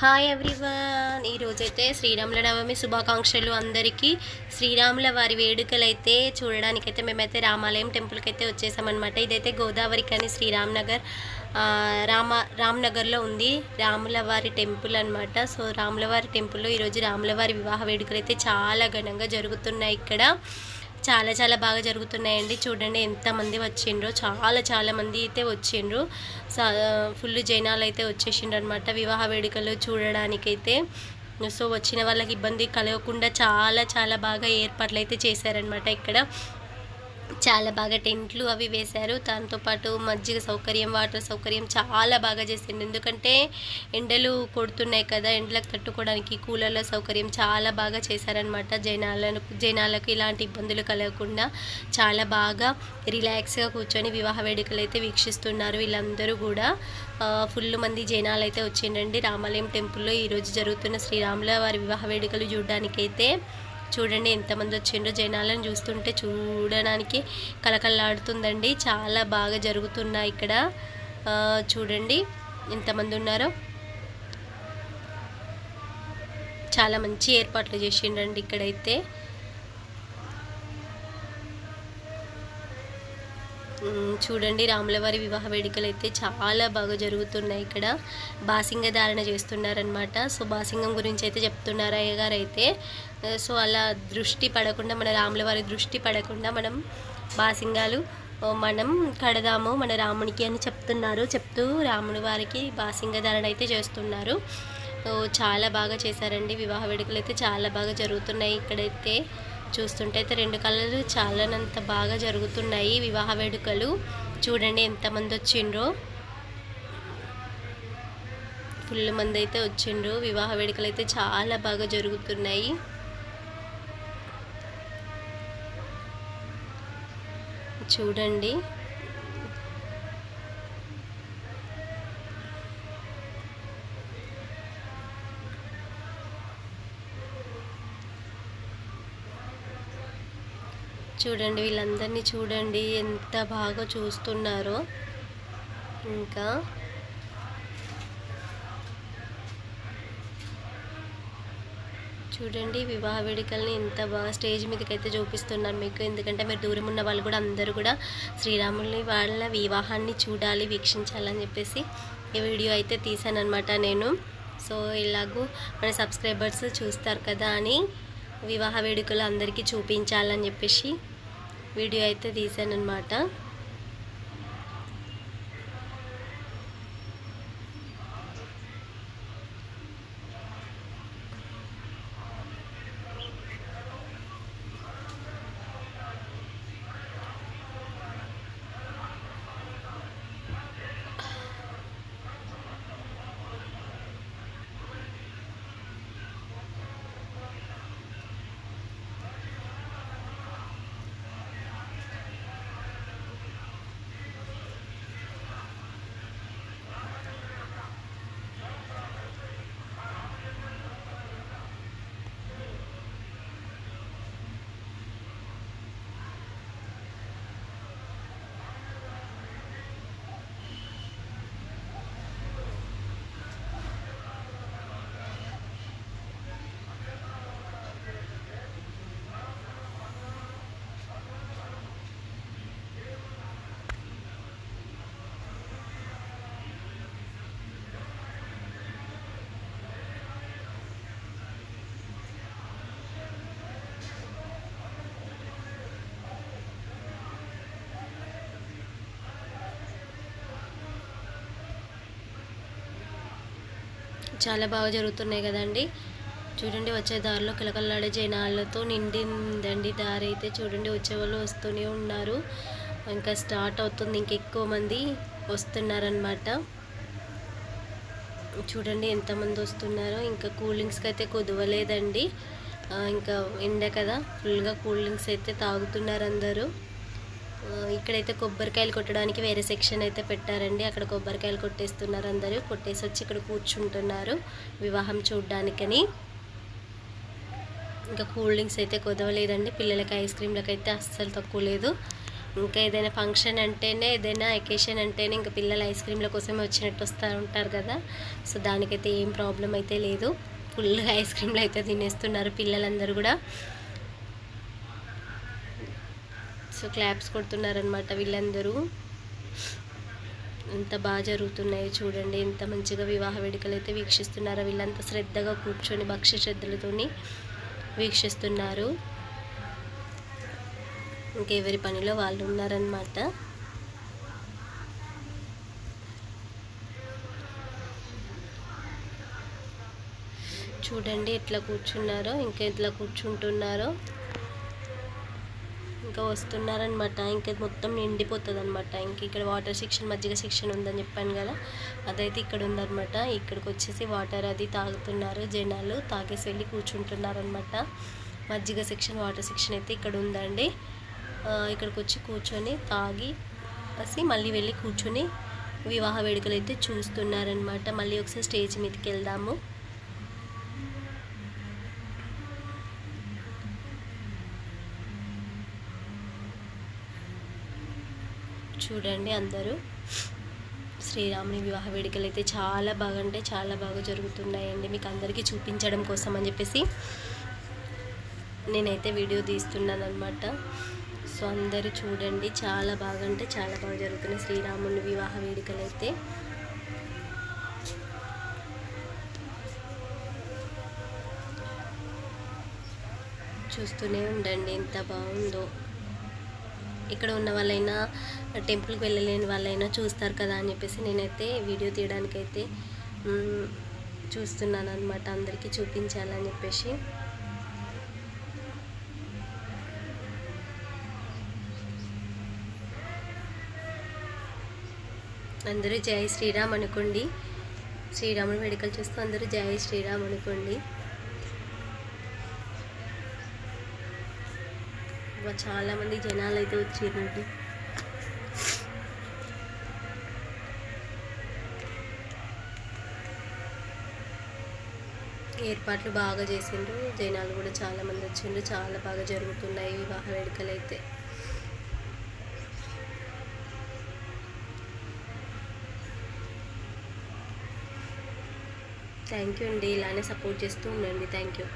Hi everyone ఈరోజైతే శ్రీరాముల నవమి శుభాకాంక్షలు అందరికీ. శ్రీరాముల వారి వేడుకలైతే అయితే చూడడానికైతే మేమైతే రామాలయం టెంపుల్కి అయితే వచ్చేసామన్నమాట. ఇదైతే గోదావరి కానీ శ్రీరామ్ నగర్ రామ రామ్నగర్లో ఉంది. రాముల వారి టెంపుల్ అనమాట సో రాముల వారి టెంపుల్లో ఈరోజు రాముల వారి వివాహ వేడుకలు అయితే చాలా ఘనంగా జరుగుతున్నాయి ఇక్కడ. చాలా చాలా బాగా జరుగుతున్నాయండి. చూడండి ఎంతమంది వచ్చిండ్రో చాలా చాలా మంది అయితే వచ్చిండ్రు. ఫుల్ జనాలు అయితే వచ్చేసిండ్రు అనమాట వివాహ వేడుకలు చూడడానికైతే. సో వచ్చిన వాళ్ళకి ఇబ్బంది కలగకుండా చాలా చాలా బాగా ఏర్పాట్లు అయితే చేశారనమాట ఇక్కడ. చాలా బాగా టెంట్లు అవి వేశారు. దాంతోపాటు మజ్జిగ సౌకర్యం వాటర్ సౌకర్యం చాలా బాగా చేసిండు ఎందుకంటే ఎండలు కొడుతున్నాయి కదా ఎండలకు తట్టుకోవడానికి కూలర్ల సౌకర్యం చాలా బాగా చేశారనమాట జనాలను. జనాలకు ఇలాంటి ఇబ్బందులు కలగకుండా చాలా బాగా రిలాక్స్గా కూర్చొని వివాహ వేడుకలు అయితే వీక్షిస్తున్నారు వీళ్ళందరూ కూడా. ఫుల్ మంది జనాలు అయితే వచ్చిండండి రామాలయం టెంపుల్లో ఈరోజు జరుగుతున్న శ్రీరాముల వారి వివాహ వేడుకలు చూడడానికైతే చూడండి ఎంతమంది వచ్చిండ్రో జనాలను చూస్తుంటే చూడడానికి కలకల్లాడుతుందండి చాలా బాగా జరుగుతున్నాయి ఇక్కడ. చూడండి ఎంతమంది ఉన్నారో. చాలా మంచి ఏర్పాట్లు చేసిండ్రండి ఇక్కడైతే. చూడండి రాములవారి వివాహ వేడుకలు అయితే చాలా బాగా జరుగుతున్నాయి ఇక్కడ. బాసింగ ధారణ చేస్తున్నారనమాట సో బాసింగం గురించి అయితే చెప్తున్నారు అయ్యగారు అయితే సో అలా దృష్టి పడకుండా మన రాములవారి దృష్టి పడకుండా మనం బాసింగాలు మనం కడదాము మన రామునికి అని చెప్తున్నారు చెప్తూ రాముడి వారికి బాసింగ ధారణ అయితే చేస్తున్నారు. చాలా బాగా చేశారండి. వివాహ వేడుకలు అయితే చాలా బాగా జరుగుతున్నాయి ఇక్కడైతే. చూస్తుంటే అయితే రెండు కళలు చాలానంత బాగా జరుగుతున్నాయి. వివాహ వేడుకలు. చూడండి ఎంతమంది వచ్చిండ్రో. ఫుల్ మంది అయితే వచ్చిండ్రు. వివాహ వేడుకలు అయితే చాలా బాగా జరుగుతున్నాయి. చూడండి. చూడండి వీళ్ళందరినీ చూడండి ఎంత బాగా చూస్తున్నారో. ఇంకా చూడండి వివాహ వేడుకల్ని ఎంత బాగా స్టేజ్ మీదకి అయితే చూపిస్తున్నాను మీకు. ఎందుకంటే మీరు దూరం ఉన్న వాళ్ళు కూడా అందరూ కూడా శ్రీరాముని వాళ్ళ వివాహాన్ని చూడాలి వీక్షించాలని చెప్పేసి ఈ వీడియో అయితే తీసాను అనమాట నేను. సో ఇలాగూ మన సబ్స్క్రైబర్స్ చూస్తారు కదా అని వివాహ వేడుకలు అందరికీ చూపించాలని చెప్పేసి వీడియో అయితే తీసాను అనమాట చాలా బాగా జరుగుతున్నాయి కదండి. చూడండి వచ్చే దారిలో కిలకల్లాడే జనాలతో నిండిందండి. దారి అయితే చూడండి వచ్చే వాళ్ళు వస్తూనే ఉన్నారు. ఇంకా స్టార్ట్ అవుతుంది ఇంకెక్కువ మంది వస్తున్నారనమాట చూడండి ఎంతమంది వస్తున్నారో. ఇంకా కూల్ డ్రింక్స్కి అయితే కుదవలేదండి. ఇంకా ఎండ కదా ఫుల్గా కూల్ డ్రింక్స్ అయితే తాగుతున్నారు అందరూ. ఇక్కడైతే కొబ్బరికాయలు కొట్టడానికి వేరే సెక్షన్ అయితే పెట్టారండి. అక్కడ కొబ్బరికాయలు కొట్టేస్తున్నారు అందరూ. కొట్టేసి వచ్చి ఇక్కడ కూర్చుంటున్నారు వివాహం చూడడానికని. ఇంకా కూల్ డ్రింక్స్ అయితే కుదవలేదండి. పిల్లలకి ఐస్ క్రీమ్లకి అయితే అస్సలు తక్కువ లేదు. ఇంకా ఏదైనా ఫంక్షన్ అంటేనే ఏదైనా ఎకేషన్ అంటేనే ఇంకా పిల్లలు ఐస్ క్రీమ్ల కోసమే వచ్చినట్టు వస్తూ ఉంటారు కదా. సో దానికైతే ఏం ప్రాబ్లం అయితే లేదు. ఫుల్గా ఐస్ క్రీమ్లు అయితే తినేస్తున్నారు పిల్లలందరూ కూడా. సో క్లాప్స్ కొడుతున్నారనమాట వీళ్ళందరూ. ఎంత బాగా జరుగుతున్నాయో చూడండి. ఎంత మంచిగా వివాహ వేడుకలు అయితే వీక్షిస్తున్నారో. వీళ్ళంతా శ్రద్ధగా కూర్చొని భక్ష్య శ్రద్ధలతో వీక్షిస్తున్నారు. ఇంకెవరి పనిలో వాళ్ళు ఉన్నారనమాట చూడండి ఎట్లా కూర్చున్నారో ఇంకా ఎట్లా కూర్చుంటున్నారో. ఇంకా వస్తున్నారనమాట. ఇంకా మొత్తం నిండిపోతుంది అనమాట ఇంక ఇక్కడ వాటర్ సెక్షన్ మజ్జిగ సెక్షన్ ఉందని చెప్పాను కదా అదైతే ఇక్కడ ఉందనమాట. ఇక్కడికి వచ్చేసి వాటర్ అది తాగుతున్నారు. జనాలు తాగేసి వెళ్ళి కూర్చుంటున్నారనమాట. మజ్జిగ సెక్షన్ వాటర్ సెక్షన్ అయితే ఇక్కడ ఉందండి. ఇక్కడికి వచ్చి కూర్చొని తాగి వసి మళ్ళీ వెళ్ళి కూర్చొని వివాహ వేడుకలు అయితే చూస్తున్నారనమాట. మళ్ళీ ఒకసారి స్టేజ్ మీదకి వెళ్దాము. చూడండి అందరూ. శ్రీరాముని వివాహ వేడుకలు అయితే చాలా బాగా అంటే చాలా బాగా జరుగుతున్నాయండి. మీకు అందరికీ చూపించడం కోసం అని చెప్పేసి నేనైతే వీడియో తీస్తున్నాను అనమాట సో అందరూ చూడండి చాలా బాగా అంటే చాలా బాగా జరుగుతున్నాయి శ్రీరాముని వివాహ వేడుకలు అయితే చూస్తూనే ఉండండి ఎంత బాగుందో. ఇక్కడ ఉన్న వాళ్ళైనా టెంపుల్కి వెళ్ళలేని వాళ్ళైనా చూస్తారు కదా అని చెప్పేసి నేనైతే వీడియో తీయడానికైతే చూస్తున్నాను అనమాట అందరికీ చూపించాలని చెప్పేసి. అందరూ జై శ్రీరామ్ అనుకోండి. శ్రీరాముని వేడుకలు చూస్తూ అందరూ జై శ్రీరామ్ అనుకోండి. చాలామంది జనాలు అయితే వచ్చారండి ఏర్పాట్లు బాగా చేసిండ్రు. జనాలు కూడా చాలామంది వచ్చిండ్రు. చాలా బాగా జరుగుతున్నాయి వివాహ వేడుకలు అయితే థ్యాంక్ యూ అండి. ఇలానే సపోర్ట్ చేస్తూ ఉండండి. Thank you